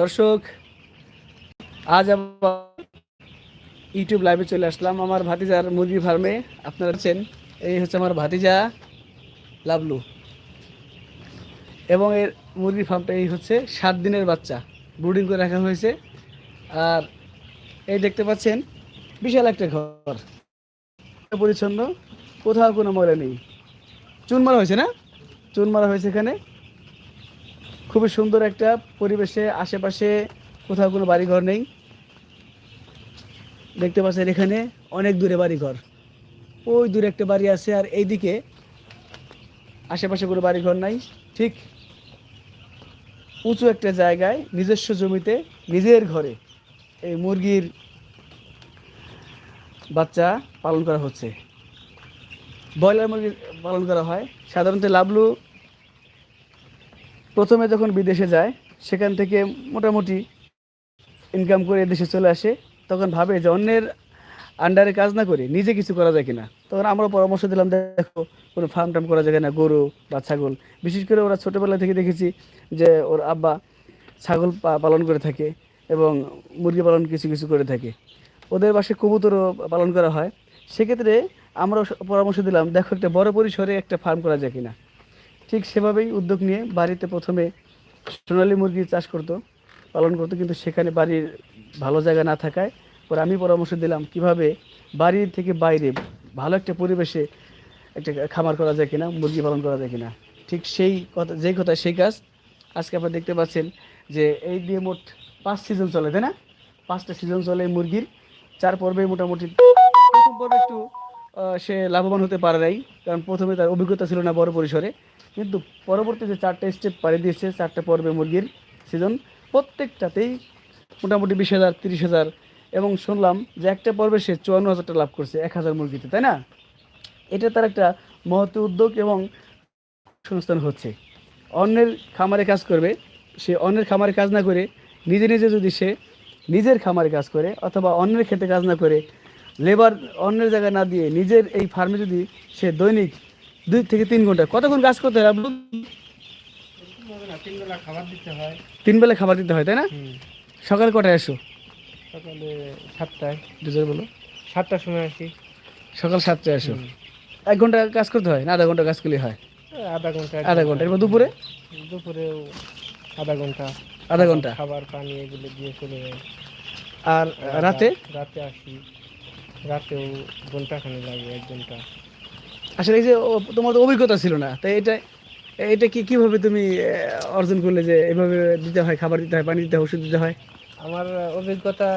দর্শক, আজ আবার ইউটিউব লাইভে চলে আসলাম আমার ভাতিজার মুরগি ফার্মে আপনারা আছেন? এই হচ্ছে আমার ভাতিজা লাভলু এবং এর মুরগি ফার্মটা এই হচ্ছে সাত দিনের বাচ্চা ব্রুডিং করে রাখা হয়েছে। আর এই দেখতে পাচ্ছেন, বিশাল একটা ঘর। পরিচ্ছন্ন, কোথাও কোনো ময়লা নেই। চুন মারা হয়েছে না? চুন মারা হয়েছে এখানে। খুবই সুন্দর একটা পরিবেশে, আশেপাশে কোথাও কোনো বাড়িঘর নেই। দেখতে পাচ্ছেন এখানে অনেক দূরে বাড়িঘর। ওই দূরে একটা বাড়ি আছে আর এইদিকে আশেপাশে কোনো বাড়িঘর নাই। ঠিক উঁচু একটা জায়গায় নিজস্ব জমিতে নিজের ঘরে এই মুরগির বাচ্চা পালন করা হচ্ছে। ব্রয়লার মুরগি পালন করা হয়। সাধারণত লাভলু প্রথমে যখন বিদেশে যায়, সেখান থেকে মোটামুটি ইনকাম করে দেশে চলে আসে, তখন ভাবে যে অন্যের আন্ডারে কাজ না করে নিজে কিছু করা যায় কিনা। তখন আমরা পরামর্শ দিলাম, দেখো, কোনো ফার্ম টার্ম করা যায় কিনা, গরু বা ছাগল। বিশেষ করে ওরা ছোটোবেলা থেকে দেখেছি যে ওর আব্বা ছাগল পালন করে থাকে এবং মুরগি পালন কিছু কিছু করে থাকে। ওদের বাসায় কবুতরও পালন করা হয়। সেক্ষেত্রে আমরা পরামর্শ দিলাম, দেখো একটা বড় পরিসরে একটা ফার্ম করা যায় কিনা। ঠিক সেভাবেই উদ্যোগ নিয়ে বাড়িতে প্রথমে সোনালী মুরগি চাষ করতো, পালন করতো, কিন্তু সেখানে বাড়ির ভালো জায়গা না থাকায় পরে আমি পরামর্শ দিলাম কীভাবে বাড়ি থেকে বাইরে ভালো একটা পরিবেশে একটা খামার করা যায় কিনা, মুরগি পালন করা যায় কিনা। ঠিক সেই কথা, যেই কথা, সেই কাজ আজকে আপনারা দেখতে পাচ্ছেন যে এই দিয়ে মোট পাঁচ সিজন চলে, তাই না? পাঁচটা সিজন চলে মুরগির, চার পর্বে মোটামুটি, প্রথম পর্বে একটু সে লাভবান হতে পারে নাই, কারণ প্রথমে তার অভিজ্ঞতা ছিল না বড় পরিসরে। কিন্তু পরবর্তী যে চারটা স্টেপ পাড়ি দিয়েছে, চারটে পর্বে মুরগির সিজন প্রত্যেকটাতেই মোটামুটি বিশ হাজার, তিরিশ হাজার, এবং শুনলাম যে একটা পর্বে সে চুয়ান্ন হাজারটা লাভ করছে, এক হাজার মুরগিতে, তাই না? এটা তার একটা মহৎ উদ্যোগ এবং সংস্থান হচ্ছে। অন্যের খামারে কাজ করবে, সে অন্যের খামারে কাজ না করে নিজে নিজে যদি সে নিজের খামারে কাজ করে, অথবা অন্যের ক্ষেতে কাজ না করে লেবার অন্যের জায়গায় না দিয়ে নিজের এই ফার্মে যদি সে দৈনিক দুই থেকে তিন ঘণ্টা কতক্ষণ কাজ করতে হয় আব্দুল? তিন বেলা খাবার দিতে হয় তিন খাবার দিতে হয় তাই না? সকাল কটায় আসো? সকালে সাতটায়। দুজন বলো। সাতটার সময় আসি। সকাল সাতটায় আসো। এক ঘণ্টা কাজ করতে হয় না আধা ঘণ্টা কাজ করলে হয়? আধা ঘণ্টা আধা ঘণ্টা। এবার দুপুরে? দুপুরেও আধা ঘণ্টা। আধা ঘণ্টা। খাবার পানি এগুলো দিয়ে চলে যায় আর রাতে? রাতে আসি। রাতেও লাগে এক ঘণ্টা। আসলে এই যে তোমার তো অভিজ্ঞতা ছিল না তাই এটা এটা কি কীভাবে তুমি অর্জন করলে যে এভাবে দিতে হয় খাবার দিতে হয় পানি দিতে হয় ওষুধ দিতে হয়? আমার অভিজ্ঞতা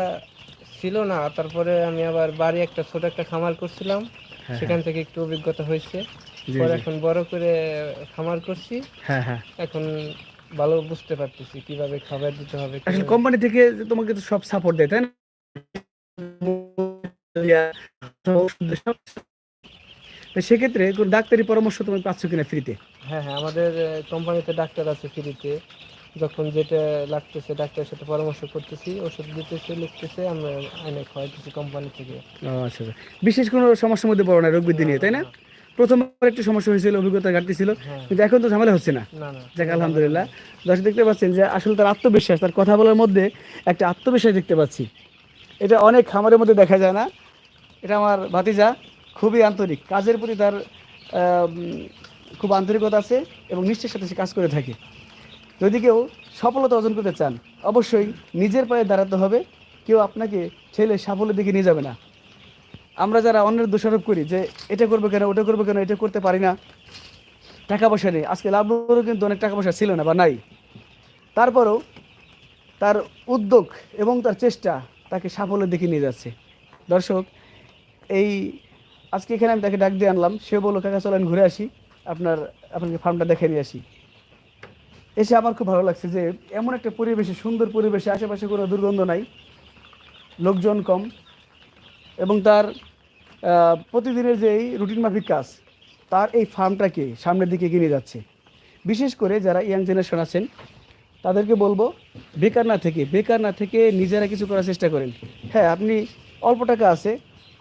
ছিল না তারপরে আমি আবার বাড়ি একটা ছোট একটা খামার করছিলাম হ্যাঁ, সেখান থেকে একটু অভিজ্ঞতা হয়েছে। পরে এখন বড় করে খামার করছি। হ্যাঁ হ্যাঁ। এখন ভালো বুঝতে পারতেছি কীভাবে খাবার দিতে হবে আসলে কোম্পানি থেকে তোমাকে তো সব সাপোর্ট দেয় তাই না? সেক্ষেত্রে কোন ডাক্তারি পরামর্শ তুমি পাচ্ছ কিনা ফ্রিতে হ্যাঁ হ্যাঁ আমাদের কোম্পানিতে ডাক্তার আছে ফ্রিতে যখন যেটা লাগতেছে ডাক্তারের সাথে পরামর্শ করতেছি ওষুধ দিতেছে লিখতেছে আমরা এনে খাওয়াইতেছি কোম্পানি থেকে। আচ্ছা আচ্ছা। বিশেষ কোনো সমস্যার মধ্যে পড়ো না রোগ বৃদ্ধি নিয়ে তাই না? প্রথমবার একটু সমস্যা হয়েছিল অভিজ্ঞতা ঘাটতি ছিল হ্যাঁ। কিন্তু এখন তো ঝামেলা হচ্ছে না। যাক আলহামদুলিল্লাহ। দর্শক দেখতে পাচ্ছেন যে আসলে তার আত্মবিশ্বাস তার কথা বলার মধ্যে একটা আত্মবিশ্বাস দেখতে পাচ্ছি। এটা অনেক খামারের মধ্যে দেখা যায় না। এটা আমার ভাতিজা, খুবই আন্তরিক। কাজের প্রতি তার খুব আন্তরিকতা আছে এবং নিশ্চয়ের সাথে সে কাজ করে থাকে। যদি কেউ সফলতা অর্জন করতে চান, অবশ্যই নিজের পায়ে দাঁড়াতে হবে। কেউ আপনাকে ছেলে সাফল্যের দিকে নিয়ে যাবে না। আমরা যারা অন্যের দোষারোপ করি যে, এটা করবে কেন, ওটা করবে কেন, এটা করতে পারি না। টাকা পয়সা নেই। আজকে লাভ কিন্তু অনেক টাকা পয়সা ছিল না বা নাই। তারপরেও তার উদ্যোগ এবং তার চেষ্টা তাকে সাফল্যের দিকে নিয়ে যাচ্ছে। দর্শক, এই আজকে এখানে আমি তাকে ডাক দিয়ে আনলাম। সে বলল, কাকা, চলেন ঘুরে আসি। আপনার, আপনাকে ফার্মটা দেখে নিয়ে আসি। এসে আমার খুব ভালো লাগছে যে এমন একটা পরিবেশে, সুন্দর পরিবেশে, আশেপাশে কোনো দুর্গন্ধ নাই, লোকজন কম এবং তার প্রতিদিনের যে এই রুটিন মাফিক কাজ, তার এই ফার্মটাকে সামনের দিকে এগিয়ে যাচ্ছে। বিশেষ করে যারা ইয়াং জেনারেশন আছেন তাদেরকে বলব, বেকার না থেকে, বেকার না থেকে নিজেরা কিছু করার চেষ্টা করেন। হ্যাঁ আপনি অল্প টাকা আছে,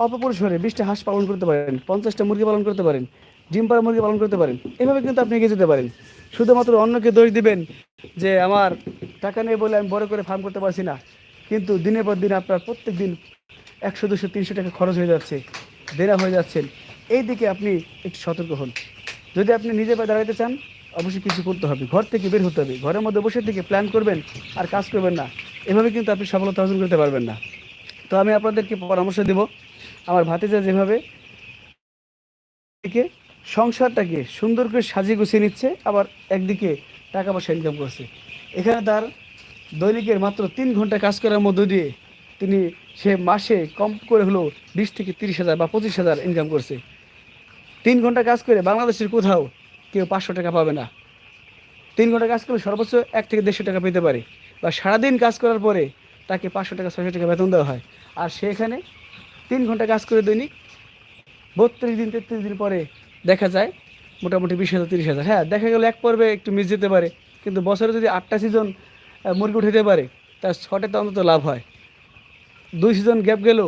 অল্প পরিসরে বিশটা হাঁস পালন করতে পারেন, পঞ্চাশটা মুরগি পালন করতে পারেন, ডিম পাড়া মুরগি পালন করতে পারেন, এভাবে কিন্তু আপনি এগিয়ে যেতে পারেন। শুধুমাত্র অন্যকে দোষ দিবেন যে আমার টাকা নেই বলে আমি বড় করে ফার্ম করতে পারছি না। কিন্তু দিনের পর দিন আপনার প্রত্যেক দিন একশো, দুশো, তিনশো টাকা খরচ হয়ে যাচ্ছে দেনা হয়ে যাচ্ছেন এই দিকে আপনি একটু সতর্ক হন। যদি আপনি নিজে পায়ে দাঁড়াতে চান অবশ্যই কিছু করতে হবে। ঘর থেকে বের হতে হবে। ঘরের মধ্যে বসে থেকে প্ল্যান করবেন আর কাজ করবেন না। এভাবে কিন্তু আপনি সফলতা অর্জন করতে পারবেন না। তো আমি আপনাদেরকে পরামর্শ দেব। আমার ভাতিজা যেভাবে দিকে সংসারটাকে সুন্দর করে সাজিয়ে গুছিয়ে নিচ্ছে, আবার একদিকে টাকা পয়সা ইনকাম করছে। এখানে তার দৈনিকের মাত্র তিন ঘণ্টা কাজ করার মধ্য দিয়ে তিনি সে মাসে কম করে হলেও বিশ থেকে তিরিশ হাজার বা পঁচিশ হাজার ইনকাম করছে। তিন ঘণ্টা কাজ করে বাংলাদেশের কোথাও কেউ পাঁচশো টাকা পাবে না। তিন ঘণ্টা কাজ করলে সর্বোচ্চ এক থেকে দেড়শো টাকা পেতে পারে। বা সারাদিন কাজ করার পরে তাকে পাঁচশো টাকা, ছয়শো টাকা বেতন দেওয়া হয়। আর সে এখানে তিন ঘণ্টা কাজ করে দৈনিক বত্রিশ দিন, তেত্রিশ দিন পরে দেখা যায় মোটামুটি বিশ হাজার, তিরিশ হাজার। হ্যাঁ দেখা গেল এক পর্বে একটু মিস যেতে পারে। কিন্তু বছরে যদি আটটা সিজন মুরগি উঠাতে পারে, তার ছটাতে অন্তত লাভ হয়। দুই সিজন গ্যাপ গেল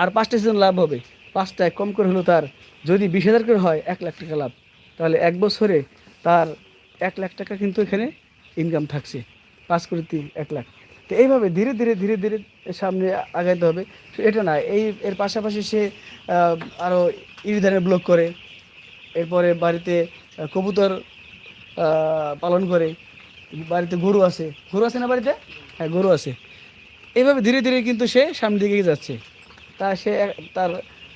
আর পাঁচটা সিজন লাভ হবে। পাঁচটায় কম করে হলো তার যদি বিশ হাজার করে হয়, এক লাখ টাকা লাভ। তাহলে এক বছরে তার এক লাখ টাকা কিন্তু এখানে ইনকাম থাকছে। পাঁচ কোটি তিন, এক লাখ। তো এইভাবে ধীরে ধীরে ধীরে ধীরে সামনে আগাইতে হবে। এটা না, এই এর পাশাপাশি সে আরও ইরিধানের ব্লক করে, এরপরে বাড়িতে কবুতর পালন করে, বাড়িতে গরু আছে। গরু আছে না বাড়িতে? হ্যাঁ গরু আছে। এইভাবে ধীরে ধীরে কিন্তু সে সামনের দিকে যাচ্ছে। তা সে তার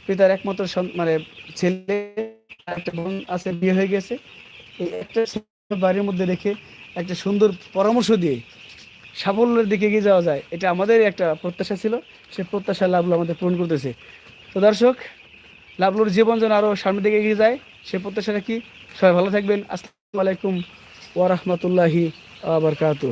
পিতার একমাত্র মানে ছেলে একটা বোন আছে, বিয়ে হয়ে গেছে। এই একটা বাড়ির মধ্যে রেখে একটা সুন্দর পরামর্শ দিয়ে সাফল্যের দিকে এগিয়ে যাওয়া যায়, এটা আমাদের একটা প্রত্যাশা ছিল। সে প্রত্যাশা লাভলো আমাদের পূরণ করতেছে। তো দর্শক, লাভলুর জীবন যেন আরও সামনের দিকে এগিয়ে যায়, সে প্রত্যাশাটা কি? সবাই ভালো থাকবেন। আসসালামু আলাইকুম ওরহমতুল্লাহি আবরকাত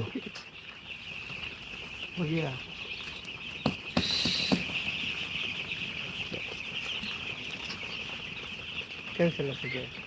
ক্যান্সেল আছে